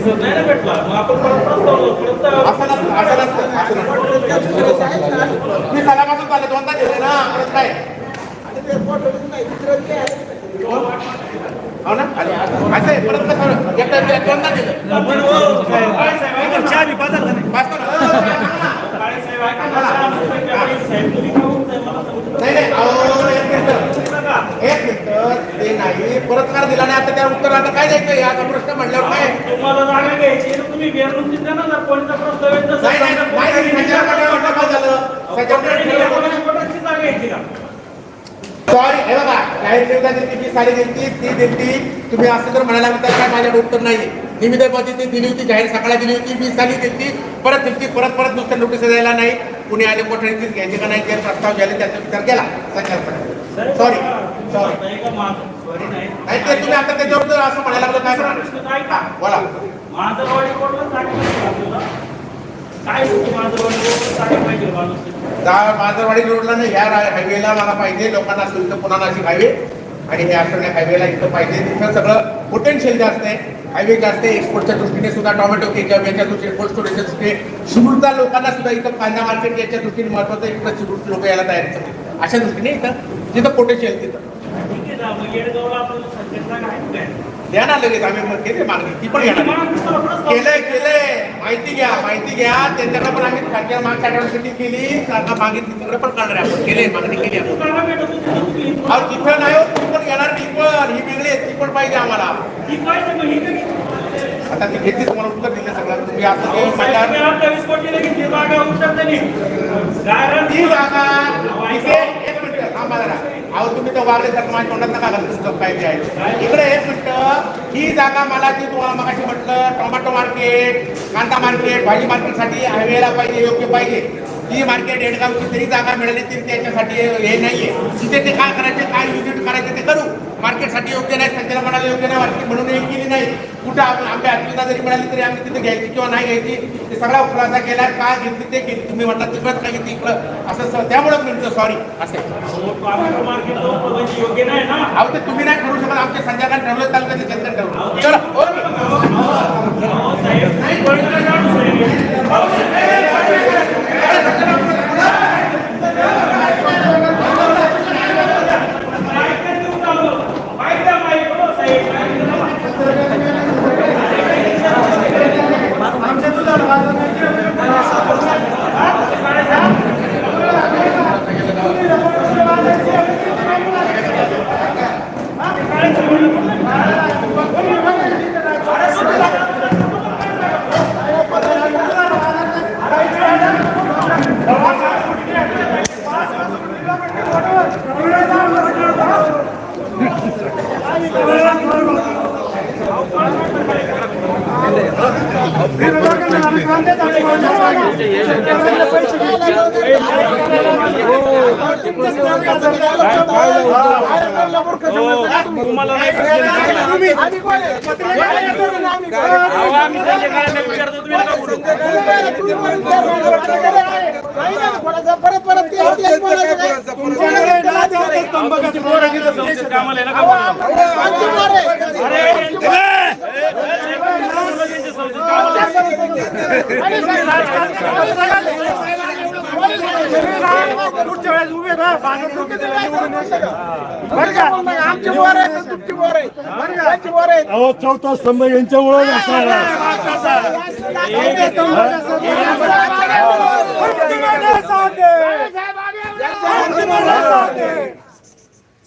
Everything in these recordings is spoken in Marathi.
प्रतिसाद नाही ना भेटला. मग आपण परत प्रस्ताव परत असं नसतं असं नसतं असं नसतं. मी सलामातून चालले दोनदा दिले ना परत काय हो ना. असं आहे परत कसं दोनदा हो. चहा बी नाही? वाचतो ना काळे साहेब ऐका ना. चहा साहेब तुम्ही का बोलताय? मला समजत नाही नाही अहो, एक मिनिट नका. एक मिनिट ते परस्कार दिला नाही आता त्या उत्तर आता काय द्यायचं याचा प्रश्न म्हणल्यावर काय? तुम्हाला जागा घ्यायची तुम्ही बेरनुकीत द्या ना जर कोणता प्रस्ताव आहे तसं नाही नाही सांगा. नाही, नाही, संजय पाटील म्हटलं काय झालं. संजय कोणत्या पाटील ठिकाणी म्हटलं- कोणाची कोणाची जागा घ्यायची का? सॉरी हे बघा जाहीर दिली मी ती तुम्ही असं जर म्हणायला लागलं तर काय माझ्याकडे उत्तर नाही निमित्त ती दिली होती जाहीर सकाळी दिली होती मी साली दिलती. परत दिलती परत परत नुसतं नोटीस द्यायला नाही. कुणी आले कोठडीत घ्यायचे का नाही ते प्रस्ताव घ्यायला त्याचा विचार केला. सॉरी सॉरी नाही. ते तुम्ही आता त्याच्यावर जर असं म्हणायला लागलं काय करणार? बोला. माझं वाडी कोणला काय माजरवाडी रोडला नाही ह्या हायवेला मला पाहिजे लोकांना सुविधा पुन्हा नाशिक हायवे आणि हे आठवड्या हायवेला इथं पाहिजे. तिथं सगळं पोटेन्शियल जास्त आहे. हायवे जास्त आहे एक्सपोर्टच्या दृष्टीने सुद्धा टोमॅटो केचप याच्या दृष्टीने कोल्ड स्टोरेजच्या दृष्टीने शिरूरच्या लोकांना सुद्धा इथं कांदा मार्केट याच्या दृष्टीने महत्वाचं इथं शिरूर लोक यायला तयार. अशा दृष्टीने इथं तिथं पोटेन्शियल तिथं. द्या ना लगेच आम्ही मग केले मागणी ती पण मग केलंय केलंय. माहिती घ्या माहिती घ्या. त्यांच्याकडे पण आम्ही खात्या मागच्या आठवड्यात केली. जागा मागितली तिकडे पण करणार आपण. केले मागणी केली आपण. तिथं नाही हो ती पण घेणार ती पण ही वेगळी ती पण पाहिजे आम्हाला. मग? आता ती घेतलीच मला उत्तर दिलं सगळं. तुम्ही असं ती जागा. एक मिनिट थांबा जरा. अहो तुम्ही तर वागले तर माझ्या तोंडात नका घालत तुमचं पाहिजे आहे. इकडे हेच मिनिट. ही जागा मला ती तुम्हाला मगाशी म्हटलं टोमॅटो मार्केट कांदा मार्केट भाजी मार्केटसाठी हायवेला पाहिजे योग्य पाहिजे. ती मार्केट एडगावची तरी जागा मिळाली तरी त्याच्यासाठी हे नाहीये. तिथे ते काय करायचे काय युनिट करायचे ते करू. मार्केटसाठी योग्य नाही म्हणाले योग्य नाही वाटली म्हणून हे केली नाही. कुठं आपण आंब्या हातवीला जरी मिळाली तरी आम्ही तिथे घ्यायची किंवा नाही घ्यायची. ते सगळा खुलासा केला का घेतली ते केली तुम्ही म्हणता तिकडंच काय घेतली इकडं. असं त्यामुळं म्हणतो सॉरी असे. मार्केट योग्य नाही ना अहो ते तुम्ही नाही ठरवू शकत. आमच्या संध्याकाळ ठरवलं तालुक्याचे जनता ठरवलं चला ओके अहो, साहेब, नाही, कोणीतरी जाणून साहेब. अहो, माईक नाही देऊन चालू. माईक द्या, माईक. हो, साहेब, माईक द्या. तुम्हाला नाही अहो, आम्ही संजय गांधीला विचारतो, तुम्ही नका बोलू. परत परत ते होते, बोलायचं काय? तुमच्याकडे ना ते होते, स्तंभ तुमची पोरं तिथं संसदेत कामाला आहे, नका पुढच्या वेळेस उभे राहा. भाजप लोकं ते निवडून येतील. बरं का? आमची पोरं आहेत, तर तुमची पोरं आहेत. बरं का? त्यांची पोरं आहेत. अहो चौथा स्तंभ यांच्यामुळे असणार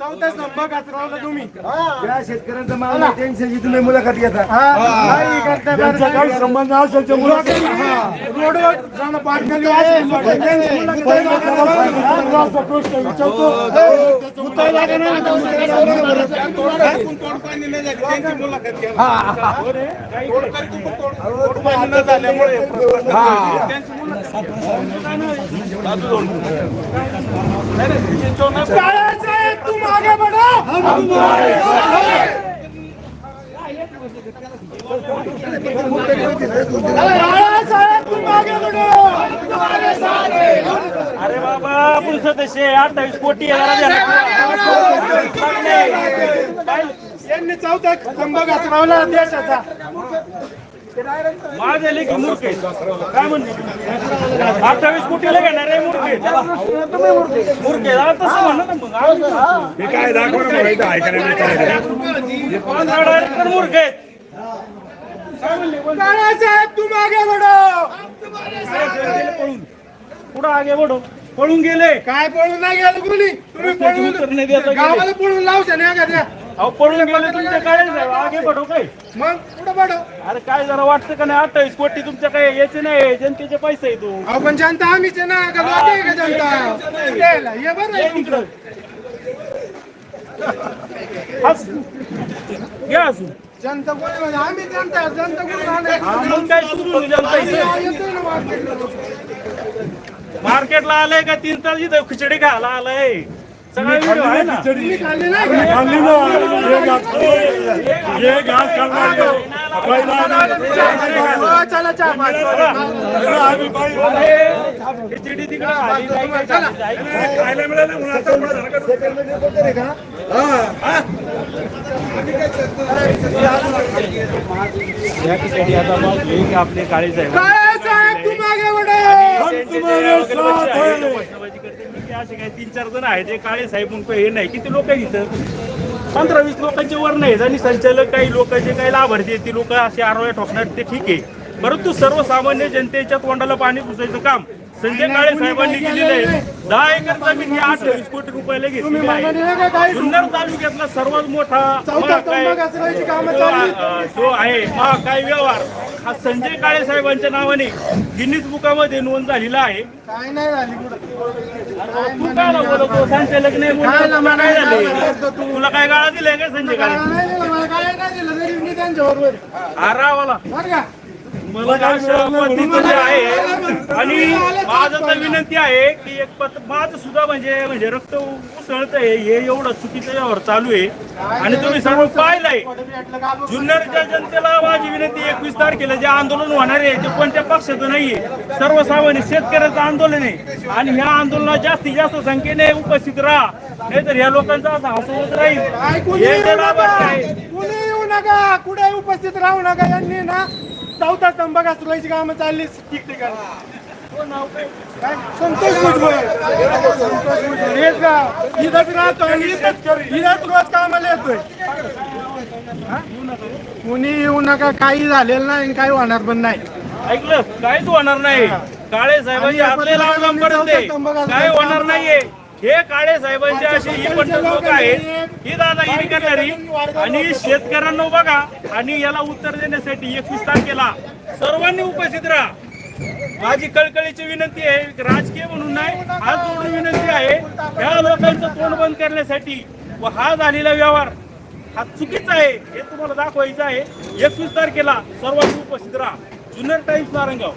चौथा स्तंभ कचरावला तुम्ही या शेतकऱ्यांचं मला टेन्शन तुम्ही मुलाखत घेता काही करता त्यांचा काही संबंध असेल तर मुलाखत रोडवर जाणं प्रश्न विचारतो तुम आगे बढ़ो हम तुम्हारे साथ अरे बाबा आपण सदस्य अठ्ठावीस कोटी यांनी चौथा स्तंभ घसरवला देशाचा. माझे लेखी मूर्ख. काय म्हणते अठ्ठावीस कोटीला घेणार आहे मूर्ख. मूर्ख तसं म्हणा ना मग. हे. काय दाखव ना मला इथं ऐकायला नाही. काय पंधरा डायरेक्टर मूर्ख आहेत. काय म्हणले कोण? साहेब तू मागे बडो पळून पुढं आगे बढो पळून गेले. काय पळून नाही गेलं कोणी? तुम्ही पळून. गावाला पळून लावशा नाही एखाद्या. अहो पळून गेले तुमच्या काय नाही, आगे बढो काय मग कुठं बडो अरे काय जरा वाटतं का नाही? अठ्ठावीस कोटी तुमच्या काय याचे नाही जनतेचे पैसे आहे तू. अहो पण जनता आम्हीच आहे ना. का लोक आहे का जनता? द्यायला. हे बरं आहे तुमचं. हस. घ्या असून जनता कोणी म्हणजे आम्ही जनता जनता कोणी आले हा, मग काय तू जनता इथे? येतोय ना मार्केटला. मार्केटला आलंय का तीन तास इथं खिचडी खायला आलंय? खाल्ली? खाल्ली ना हे घास हे घास खाल्ला हो, खिचडी तिकडे खाली नाही काय खाली नाही. खायला मिळालं म्हणून आता पुढे झालं का? या खिचडी आता मग घेईन आपले काळे साहेब काय साहेब तू मागे ते असे काही तीन चार जण आहेत. ते काळे साहेब म्हणतो हे नाही. किती लोक आहेत इथं? पंधरा वीस लोकांचे वर नाहीत आणि संचालक काही लोक जे काही लाभार्थी आहेत ती लोक असे आरोग्य ठोकणार ते ठीक आहे. परंतु सर्वसामान्य जनतेच्या तोंडाला पाणी पुसायचं काम संजय काळे साहेबांनी केलेलं आहे दहा एकर जमीन ही अठ्ठावीस कोटी रुपयाला घेतली मागायला नाही का काय? जुन्नर तालुक्यातला सर्वात मोठा जो आहे महाकाय व्यवहार हा संजय काळे साहेबांच्या नावाने गिनीज बुकामध्ये नोंद झालेला आहे. काय नाही तू काय बोलतो संचालक नाही काय झाले? तुला काय गाळा दिलाय का संजय काळे? आरावाला जे आहे. आणि माझं तर विनंती आहे की एक पत माझं सुद्धा म्हणजे म्हणजे रक्त उसळत आहे हे एवढं चुकीचं व्यवहार चालू आहे. आणि तुम्ही सर्व पाहिलंय. जुन्नरच्या जनतेला माझी विनंती एकवीस तारखेला जे आंदोलन होणार आहे ते कोणत्या पक्षाचं नाहीये. सर्वसामान्य शेतकऱ्याचं आंदोलन आहे. आणि ह्या आंदोलनात जास्तीत जास्त संख्येने उपस्थित राहा. नाहीतर ह्या लोकांचा असा हसवत राहील. हे आहे. कुणी येऊ नका. कुठे उपस्थित राहू नका यांनी ना. चौथा स्तंभ घसरायची कामं चालली ठिकठिकाणी काय? संतोष भुजबळ संतोष भुजबळ. हेच का? इथंच राहतो आणि इथंच इथंच रोज कामाला येतोय. हा? कुणी येऊ नका काही झालेलं नाही आणि काही होणार पण नाही. ऐकलं काहीच होणार नाही. काळे साहेबांची. काय होणार नाहीये. हे काळे साहेबांचे असे ही पण लोक आहेत. ही दादागिरी करणारी आणि शेतकऱ्यांना बघा आणि याला उत्तर देण्यासाठी एकवीस तारखेला सर्वांनी उपस्थित राहा. माझी कळकळीची विनंती आहे राजकीय म्हणून नाही हात जोडून विनंती आहे ह्या लोकांचं तोंड बंद करण्यासाठी व हा झालेला व्यवहार हा चुकीचा आहे हे तुम्हाला दाखवायचं आहे. एकवीस तारखेला सर्वांनी उपस्थित राहा. जुन्नर टाइम्स नारंगाव.